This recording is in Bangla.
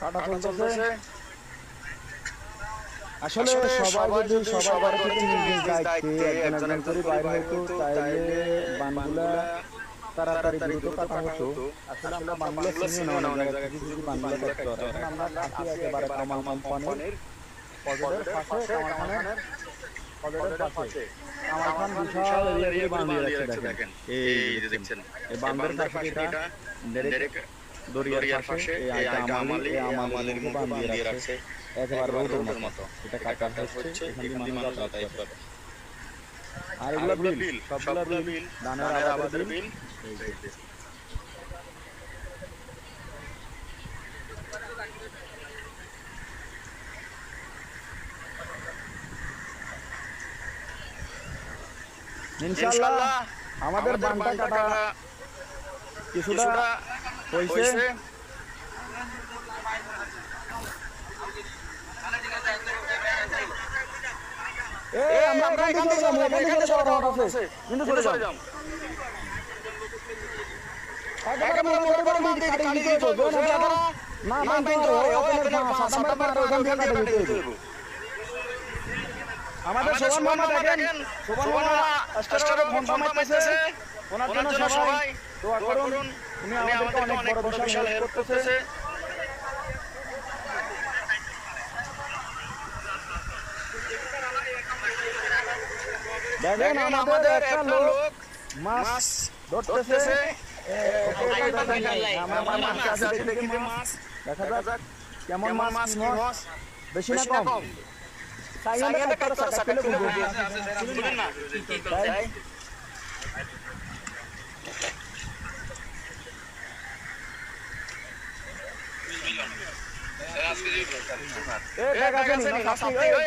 কাটা কাটা চলতেছে। আসলে সবাই যদি সবার থেকে নিজ দায়িত্বে একজন করে বাইরে হতো তাইলে বানগুলা তাড়াতাড়ি দ্রুত কাটা হতো। আসলে আমরা বানগুলা চিনিও না অনেক জায়গায় কিছু বানগুলা দেখতে এখন আমরা কাছি একেবারে কামাল কোম্পানির পজেটের পাশে কামাল পজেটের পাশে কামাল বিশাল এরিয়া দিয়ে বানিয়ে রাখছে দেখেন। এই দেখছেন। এই বান্দের পাশে এটা ডাইরেক্ট দরিয়ার পাশে এই আইটা আমালি আমালির মুখে বানিয়ে রাখছে। একেবারে রোদের মতো। এটা কাটা হচ্ছে এখান দিয়ে মানুষ যাতায়াত করে আর এগুলো বিল সবগুলো বিল ধানের আবাদের বিল। ইনশাআল্লাহ আমাদের বানটা কাটা কিছুটা হইছে? এই আমরা এখান থেকে যাব এখান থেকে যাওয়ার রড আছে কিন্তু চলে যাও। একেবারে মোটর করে বান দিয়ে কেটে নিতে হবে না না বান তো ওখানে সাদা মার ওখান দিয়ে কেটে নিতে হবে আমাদের সোহান মামা দেখেন। সোহান মামা স্টারে ফোন মারতেছে ওনার জন্য সবাই দোয়া করুন। উনি আমাদেরকে অনেক বড় বিশাল হেল্প করতেছে। দেখেন আমাদের একটা লোক মাছ ধরতেছে। দেখা যাক কেমন মাছ মাছ বেশি না কম। সাইকেল একটা সাইকেল ঘুরবো তাই এ দেখা গেছে নি